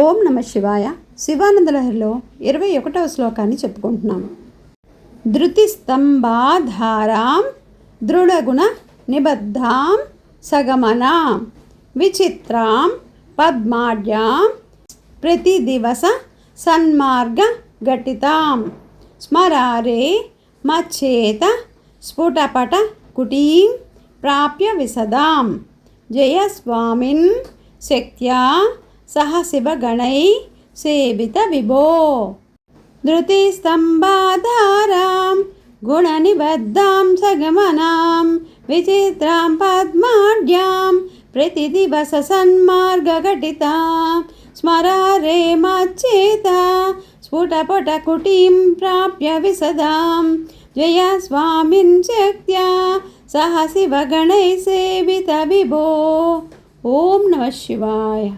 ఓం నమ శివాయ. శివానందలహరిలో ఇరవై ఒకటవ శ్లోకాన్ని చెప్పుకుంటున్నాము. ధృతిస్తంభాధారాం దృఢగుణ నిబద్ధాం సగమనాం విచిత్రాం పద్మాడ్యాం ప్రతిదివస సన్మార్గ ఘటితాం. స్మరారే మచ్చేత స్ఫుటపట కుటీం ప్రాప్య విశదాం జయస్వామిన్ శక్త్యా సహ శివగణై సేవిత విభో. ధృతిస్తంభాధారాం గుణనిబద్ధాం సగమనాం విచిత్రాం పద్మాఢ్యాం ప్రతిదివస సన్మార్గఘటితాం స్మరారే మచ్చేత స్ఫుటపటకుటీం ప్రాప్య విసదాం. జయ స్వామిన్ శక్త్యా సహ శివగణై సేవిత విభో. ఓం నమ శివాయ.